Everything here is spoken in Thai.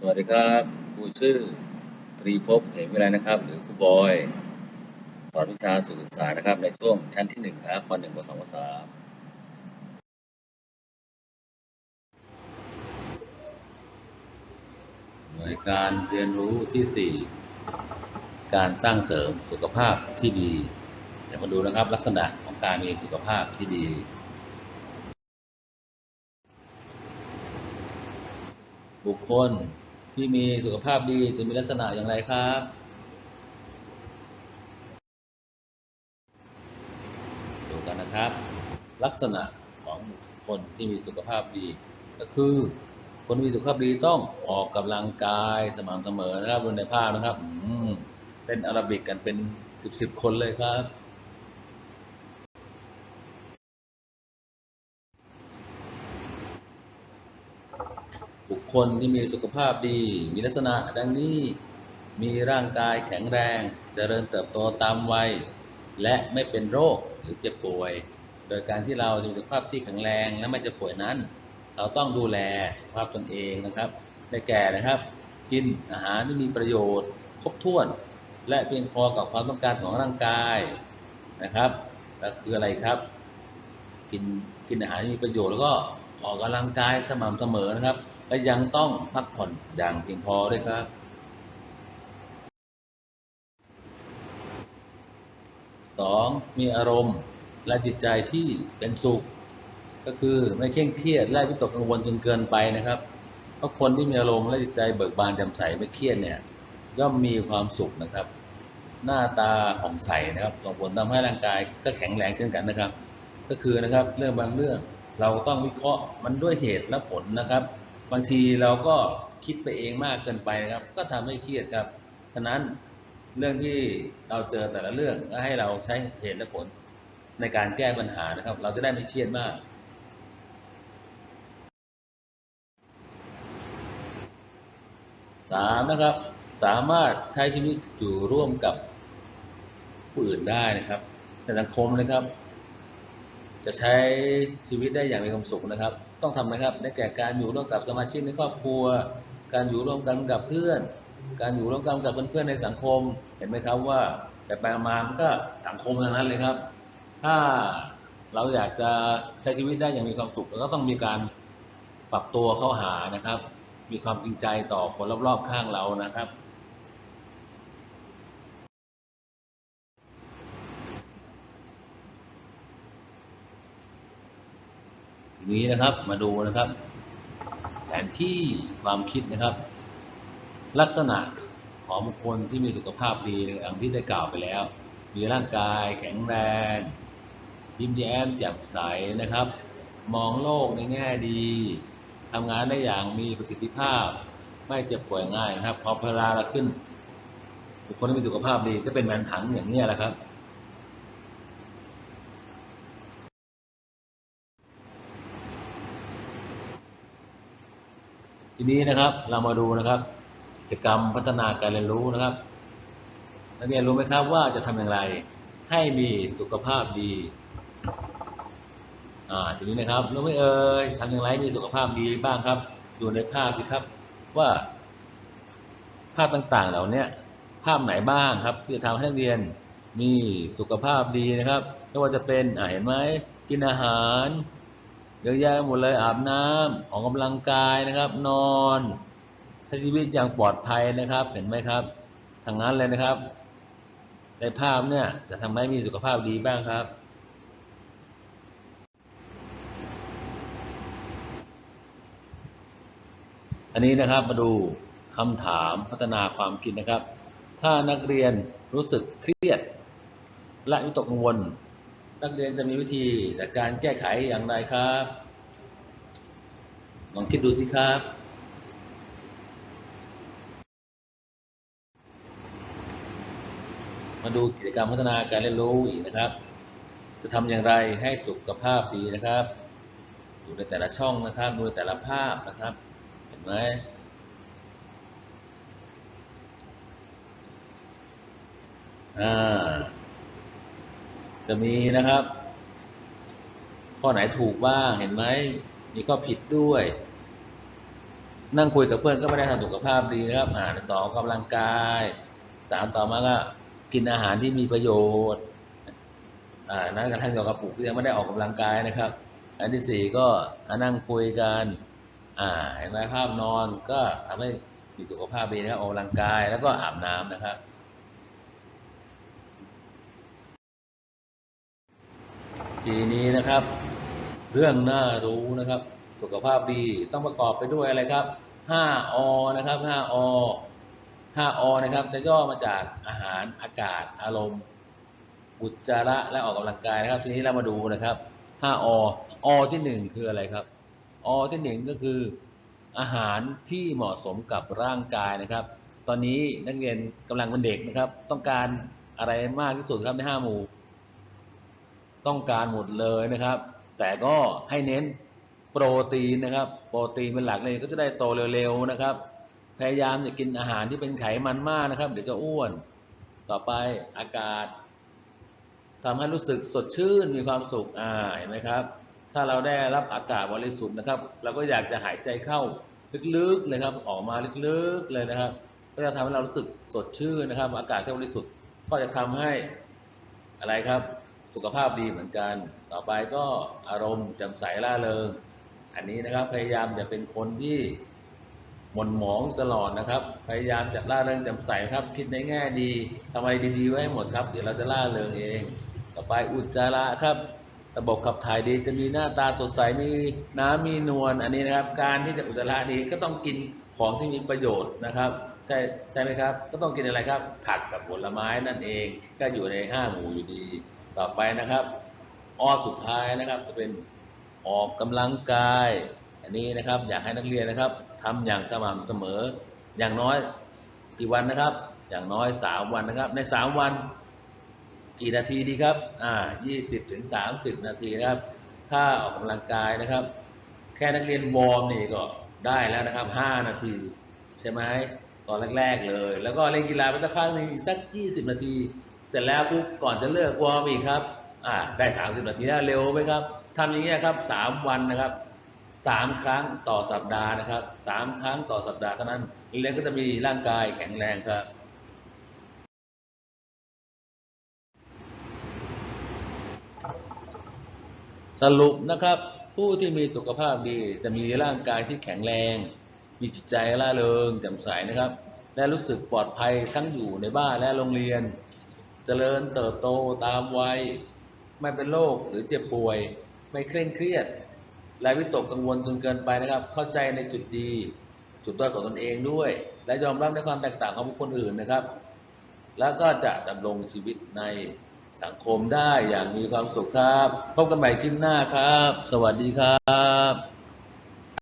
สวัสดีครับครูชื่อตรีภพเหมวิไลนะครับ หรือครูบอย สอนวิชาสื่อศึกษานะครับ ในช่วงชั้นที่หนึ่งครับปหนึ่งปสองปสามหน่วยการเรียนรู้ที่สี่การสร้างเสริมสุขภาพที่ดี เดี๋ยวมาดูนะครับลักษณะของการมีสุขภาพที่ดีบุคคล ที่มีสุขภาพดีจะมีลักษณะอย่างไรครับ ดูกันนะครับ ลักษณะของคคลที่มีสุขภาพดี ก็คือ คนมีสุขภาพดีต้องออกกำลังกายสม่ำเสมอนะครับบนในภาพนะครับอืเล่นอาราบิกกันเป็นสิบสิบคนเลยครับ บุ คคลที่มีสุขภาพดี มีลักษณะดังนี้ มีร่างกายแข็งแรงเจริญเติบโตตามวัย และไม่เป็นโรคหรือเจ็บป่วย โดยการที่เรามีสุขภาพที่แข็งแรงและไม่เจ็บป่วยนั้น เราต้องดูแลสุขภาพตนเองนะครับได้แก่นะครับ กินอาหารที่มีประโยชน์ครบถ้วน และเพียงพอกับความต้องการของร่างกายนะครับก็คืออะไรครับกินกินอาหารที่มีประโยชน์แล้วก็ออกกำลังกายสม่ำเสมอนะครับ และยังต้องพักผ่อนอย่างเพียงพอด้วยครับสองมีอารมณ์และจิตใจที่เป็นสุข ก็คือไม่เคร่งเครียดและวิตกกังวลจนเกินไปนะครับ เพราะคนที่มีอารมณ์และจิตใจเบิกบานแจ่มใสไม่เครียดเนี่ยย่อมมีความสุขนะครับ หน้าตาของใสนะครับส่งผลทำให้ร่างกายก็แข็งแรงเช่นกันนะครับ ก็คือนะครับเรื่องบางเรื่องเราต้องวิเคราะห์มันด้วยเหตุและผลนะครับ บางทีเราก็คิดไปเองมากเกินไปนะครับ ก็ทำให้เครียดครับฉะนั้นเรื่องที่เราเจอแต่ละเรื่องก็ให้เราใช้เหตุและผลในการแก้ปัญหานะครับ เราจะได้ไม่เครียดมาก สามนะครับ สามารถใช้ชีวิตอยู่ร่วมกับผู้อื่นได้นะครับในสังคมนะครับ จะใช้ชีวิตได้อย่างมีความสุขนะครับ ต้องทำนะครับ ได้แก่การอยู่ร่วมกับสมาชิกในครอบครัว การอยู่ร่วมกันกับเพื่อน การอยู่ร่วมกันกับเพื่อนๆในสังคม เห็นไหมครับว่าแต่ไปมามันก็สังคมทั้งนั้นเลยครับ ถ้าเราอยากจะใช้ชีวิตได้อย่างมีความสุขเราก็ต้องมีการปรับตัวเข้าหานะครับ มีความจริงใจต่อคนรอบๆข้างเรานะครับ นี้นะครับ มาดูนะครับ แผนที่ความคิดนะครับ ลักษณะของบุคคลที่มีสุขภาพดีอย่างที่ได้กล่าวไปแล้ว มีร่างกายแข็งแรง ยิ้มแย้มแจ่มใสนะครับ มองโลกในแง่ดีทำงานได้อย่างมีประสิทธิภาพ ไม่เจ็บป่วยง่ายนะครับ พอเวลาเราขึ้นบุคคลที่มีสุขภาพดีจะเป็นแมนผังอย่างนี้แหละครับ ทีนี้นะครับเรามาดูนะครับ กิจกรรมพัฒนาการเรียนรู้นะครับ นักเรียนรู้ไหมครับว่าจะทำอย่างไร ให้มีสุขภาพดีอ่าทีนี้นะครับรู้ไหมเอ่ยทำอย่างไรมีสุขภาพดีบ้างครับ ดูในภาพสิครับว่าภาพต่างๆ เหล่านี้ภาพไหนบ้างครับ ที่จะทำให้นักเรียนมีสุขภาพดีนะครับไม่ว่าจะเป็นอ่าเห็นไหมกินอาหาร เยอะแยะหมดเลยอาบน้ำออกกำลังกายนะครับ นอนใช้ชีวิตอย่างปลอดภัยนะครับ เห็นไหมครับทางนั้นเลยนะครับในภาพเนี่ยจะทำให้มีสุขภาพดีบ้างครับ อันนี้นะครับมาดูคำถามพัฒนาความคิดนะครับ ถ้านักเรียนรู้สึกเครียด และวิตกกังวล นักเรียนจะมีวิธีจัดการแก้ไขอย่างไรครับ ลองคิดดูสิครับ มาดูกิจกรรมพัฒนาการเรียนรู้อีกนะครับ จะทำอย่างไรให้สุขภาพดีนะครับ ดูในแต่ละช่องนะครับ ดูในแต่ละภาพนะครับ เห็นไหมอ่าจะมีนะครับ ข้อไหนถูกบ้างเห็นไหมมีข้อผิดด้วย นั่งคุยกับเพื่อนก็ไม่ได้ทำสุขภาพดีนะครับอ่าสองกำลังกายสามต่อมาก็กินอาหารที่มีประโยชน์อ่านั่งกระทั่งกับกระปุกยังไม่ได้ออกกำลังกายนะครับ อันที่สี่ก็นั่งคุยกันอ่าเห็นไหมภาพนอนก็ทำให้มีสุขภาพดีนะครับออกกำลังกายแล้วก็อาบน้ำนะครับทีนี้นะครับ เรื่องน่ารู้นะครับ สุขภาพดีต้องประกอบไปด้วยอะไรครับ 5อนะครับ5อ5อนะครับจะย่อมาจากอาหารอากาศ อารมณ์อุจจาระและออกกำลังกายนะครับ ทีนี้เรามาดูนะครับ5ออที่ 1 คืออะไรครับอที่ 1 ก็คือ อาหารที่เหมาะสมกับร่างกายนะครับ ตอนนี้นักเรียนกำลังเป็นเด็กนะครับ ต้องการอะไรมากที่สุดครับใน5หมู่ ต้องการหมดเลยนะครับ แต่ก็ให้เน้น โปรตีนนะครับ โปรตีนเป็นหลักเลยก็จะได้โตเร็วๆนะครับ พยายามอย่ากินอาหารที่เป็นไขมันมากนะครับ เดี๋ยวจะอ้วน ต่อไปอากาศทำให้รู้สึกสดชื่นมีความสุขอ่าเห็นไหมครับ ถ้าเราได้รับอากาศบริสุทธิ์นะครับ เราก็อยากจะหายใจเข้าลึกๆเลยครับ ออกมาลึกๆเลยนะครับ ก็จะทำให้เรารู้สึกสดชื่นนะครับ อากาศที่บริสุทธิ์ก็จะทำให้อะไรครับ สุขภาพดีเหมือนกัน ต่อไปก็อารมณ์แจ่มใสร่าเริง อันนี้นะครับพยายามอย่าเป็นคนที่หม่นหมองตลอดนะครับ พยายามจะร่าเริงแจ่มใสครับ คิดในแง่ดีทำอะไรดีๆไว้ให้หมดครับ เดี๋ยวเราจะร่าเริงเอง ต่อไปอุจจาระครับ ระบบขับถ่ายดีจะมีหน้าตาสดใสมีน้ำมีนวลอันนี้นะครับ การที่จะอุจจาระดีก็ต้องกินของที่มีประโยชน์นะครับ ใช่ใช่ไหมครับ ก็ต้องกินอะไรครับ ผักกับผลไม้นั่นเอง ก็อยู่ในห้าหมู่อยู่ดี ต่อไปนะครับออสุดท้ายนะครับจะเป็น ออกกำลังกาย อันนี้นะครับอยากให้นักเรียนนะครับทำอย่างสม่ำเสมอ อย่างน้อยกี่วันนะครับ อย่างน้อยสามวันนะครับ ในสามวัน กี่นาทีดีครับ อ่ายี่สิบถึงสามสิบนาทีนะครับ ถ้าออกกำลังกายนะครับ แค่นักเรียนวอร์มนี่ก็ได้แล้วนะครับห้านาที ใช่ไหมตอนแรก ๆ เลย แล้วก็เล่นกีฬาไปสักพักนึงอีกสักยี่สิบนาที เสร็จแล้วปุ๊บก่อนจะเลิกวอร์มอีกครับ อ่าได้สามสิบนาทีแล้วเร็วไหมครับ ทำอย่างนี้ครับสามวันนะครับสามครั้งต่อสัปดาห์นะครับสามครั้งต่อสัปดาห์เท่านั้นเรียนก็จะมีร่างกายแข็งแรงครับสรุปนะครับผู้ที่มีสุขภาพดีจะมีร่างกายที่แข็งแรง มีจิตใจร่าเริงแจ่มใสนะครับ และรู้สึกปลอดภัยทั้งอยู่ในบ้านและโรงเรียนเจริญเติบโตตามวัย ไม่เป็นโรคหรือเจ็บป่วย ไม่เคร่งเครียด และวิตกกังวลจนเกินไปนะครับ เข้าใจในจุดดี จุดด้อยของตนเองด้วย และยอมรับในความแตกต่างของบุคคลอื่นนะครับ แล้วก็จะดำรงชีวิตในสังคมได้อย่างมีความสุขครับ พบกันใหม่คลิปหน้าครับ สวัสดีครับ